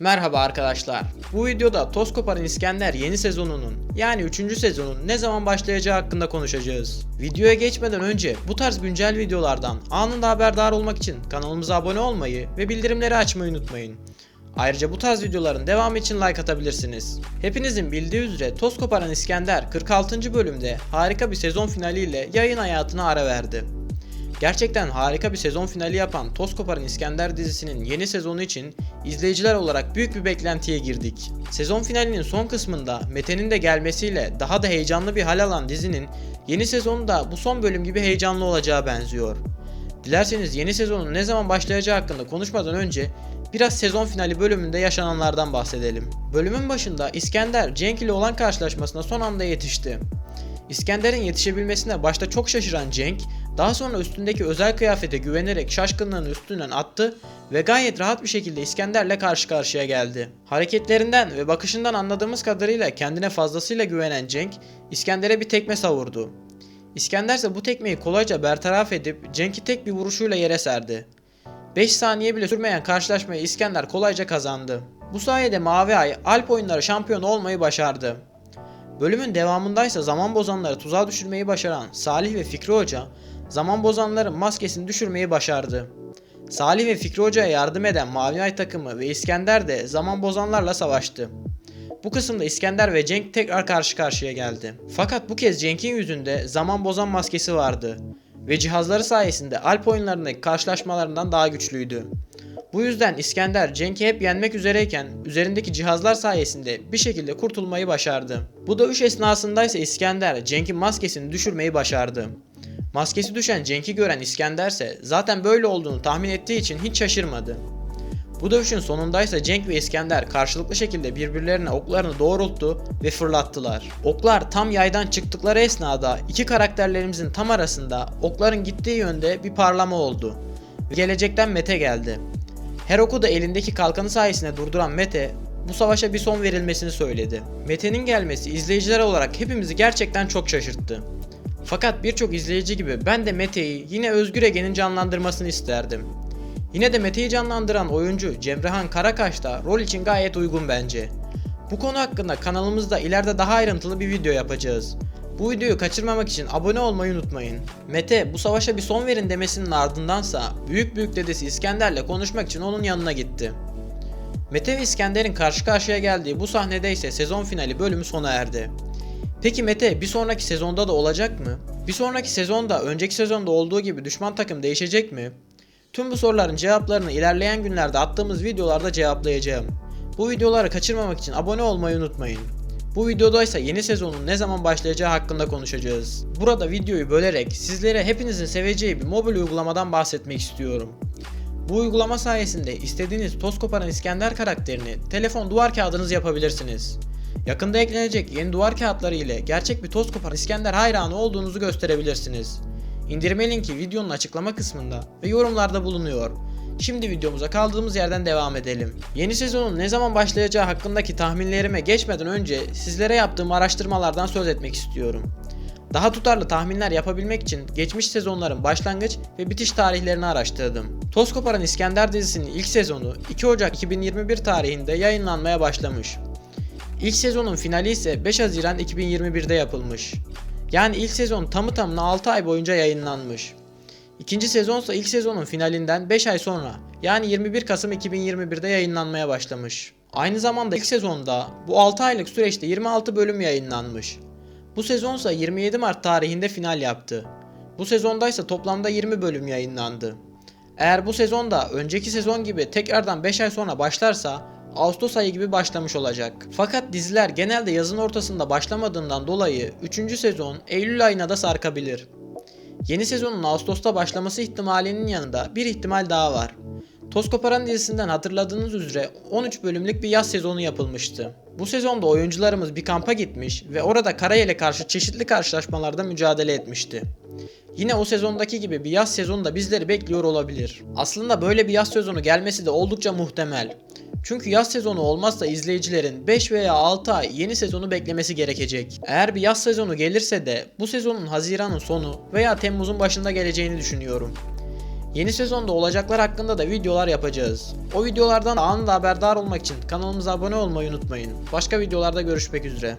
Merhaba arkadaşlar. Bu videoda Toz Koparan İskender yeni sezonunun yani 3. sezonun ne zaman başlayacağı hakkında konuşacağız. Videoya geçmeden önce bu tarz güncel videolardan anında haberdar olmak için kanalımıza abone olmayı ve bildirimleri açmayı unutmayın. Ayrıca bu tarz videoların devamı için like atabilirsiniz. Hepinizin bildiği üzere Toz Koparan İskender 46. bölümde harika bir sezon finaliyle yayın hayatına ara verdi. Gerçekten harika bir sezon finali yapan Toz Koparan İskender dizisinin yeni sezonu için izleyiciler olarak büyük bir beklentiye girdik. Sezon finalinin son kısmında Mete'nin de gelmesiyle daha da heyecanlı bir hal alan dizinin yeni sezonu da bu son bölüm gibi heyecanlı olacağı benziyor. Dilerseniz yeni sezonun ne zaman başlayacağı hakkında konuşmadan önce biraz sezon finali bölümünde yaşananlardan bahsedelim. Bölümün başında İskender Cenk ile olan karşılaşmasına son anda yetişti. İskender'in yetişebilmesine başta çok şaşıran Cenk, daha sonra üstündeki özel kıyafete güvenerek şaşkınlığını üstünden attı ve gayet rahat bir şekilde İskender'le karşı karşıya geldi. Hareketlerinden ve bakışından anladığımız kadarıyla kendine fazlasıyla güvenen Cenk, İskender'e bir tekme savurdu. İskender ise bu tekmeyi kolayca bertaraf edip Cenk'i tek bir vuruşuyla yere serdi. 5 saniye bile sürmeyen karşılaşmayı İskender kolayca kazandı. Bu sayede Mavi Ay Alp oyunları şampiyonu olmayı başardı. Bölümün devamındaysa zaman bozanları tuzağa düşürmeyi başaran Salih ve Fikri Hoca, zaman bozanların maskesini düşürmeyi başardı. Salih ve Fikri Hoca'ya yardım eden Mavi Ay takımı ve İskender de zaman bozanlarla savaştı. Bu kısımda İskender ve Cenk tekrar karşı karşıya geldi. Fakat bu kez Cenk'in yüzünde zaman bozan maskesi vardı ve cihazları sayesinde Alp oyunlarındaki karşılaşmalarından daha güçlüydü. Bu yüzden İskender Cenk'i hep yenmek üzereyken üzerindeki cihazlar sayesinde bir şekilde kurtulmayı başardı. Bu dövüş esnasında ise İskender Cenk'in maskesini düşürmeyi başardı. Maskesi düşen Cenk'i gören İskender ise zaten böyle olduğunu tahmin ettiği için hiç şaşırmadı. Bu dövüşün sonundaysa Cenk ve İskender karşılıklı şekilde birbirlerine oklarını doğrulttu ve fırlattılar. Oklar tam yaydan çıktıkları esnada iki karakterlerimizin tam arasında okların gittiği yönde bir parlama oldu. Gelecekten Mete geldi. Her oku da elindeki kalkanı sayesinde durduran Mete bu savaşa bir son verilmesini söyledi. Mete'nin gelmesi izleyiciler olarak hepimizi gerçekten çok şaşırttı. Fakat birçok izleyici gibi ben de Mete'yi yine Özgür Ege'nin canlandırmasını isterdim. Yine de Mete'yi canlandıran oyuncu Cemrehan Karakaş da rol için gayet uygun bence. Bu konu hakkında kanalımızda ileride daha ayrıntılı bir video yapacağız. Bu videoyu kaçırmamak için abone olmayı unutmayın. Mete bu savaşa bir son verin demesinin ardındansa büyük büyük dedesi İskender'le konuşmak için onun yanına gitti. Mete ve İskender'in karşı karşıya geldiği bu sahnede ise sezon finali bölümü sona erdi. Peki Mete bir sonraki sezonda da olacak mı? Bir sonraki sezonda önceki sezonda olduğu gibi düşman takım değişecek mi? Tüm bu soruların cevaplarını ilerleyen günlerde attığımız videolarda cevaplayacağım. Bu videoları kaçırmamak için abone olmayı unutmayın. Bu videoda ise yeni sezonun ne zaman başlayacağı hakkında konuşacağız. Burada videoyu bölerek sizlere hepinizin seveceği bir mobil uygulamadan bahsetmek istiyorum. Bu uygulama sayesinde istediğiniz toz koparan İskender karakterini telefon duvar kağıdınız yapabilirsiniz. Yakında eklenecek yeni duvar kağıtları ile gerçek bir toz koparan İskender hayranı olduğunuzu gösterebilirsiniz. İndirme linki videonun açıklama kısmında ve yorumlarda bulunuyor. Şimdi videomuza kaldığımız yerden devam edelim. Yeni sezonun ne zaman başlayacağı hakkındaki tahminlerime geçmeden önce sizlere yaptığım araştırmalardan söz etmek istiyorum. Daha tutarlı tahminler yapabilmek için geçmiş sezonların başlangıç ve bitiş tarihlerini araştırdım. Toz Koparan İskender dizisinin ilk sezonu 2 Ocak 2021 tarihinde yayınlanmaya başlamış. İlk sezonun finali ise 5 Haziran 2021'de yapılmış. Yani ilk sezon tamı tamına 6 ay boyunca yayınlanmış. İkinci sezonsa ilk sezonun finalinden 5 ay sonra yani 21 Kasım 2021'de yayınlanmaya başlamış. Aynı zamanda ilk sezonda bu 6 aylık süreçte 26 bölüm yayınlanmış. Bu sezonsa 27 Mart tarihinde final yaptı. Bu sezondaysa toplamda 20 bölüm yayınlandı. Eğer bu sezonda önceki sezon gibi tekrardan 5 ay sonra başlarsa Ağustos ayı gibi başlamış olacak. Fakat diziler genelde yazın ortasında başlamadığından dolayı 3. sezon Eylül ayına da sarkabilir. Yeni sezonun Ağustos'ta başlaması ihtimalinin yanında bir ihtimal daha var. Toz Koparan dizisinden hatırladığınız üzere 13 bölümlük bir yaz sezonu yapılmıştı. Bu sezonda oyuncularımız bir kampa gitmiş ve orada Karayel'e karşı çeşitli karşılaşmalarda mücadele etmişti. Yine o sezondaki gibi bir yaz sezonu da bizleri bekliyor olabilir. Aslında böyle bir yaz sezonu gelmesi de oldukça muhtemel. Çünkü yaz sezonu olmazsa izleyicilerin 5 veya 6 ay yeni sezonu beklemesi gerekecek. Eğer bir yaz sezonu gelirse de bu sezonun Haziran'ın sonu veya Temmuz'un başında geleceğini düşünüyorum. Yeni sezonda olacaklar hakkında da videolar yapacağız. O videolardan anında haberdar olmak için kanalımıza abone olmayı unutmayın. Başka videolarda görüşmek üzere.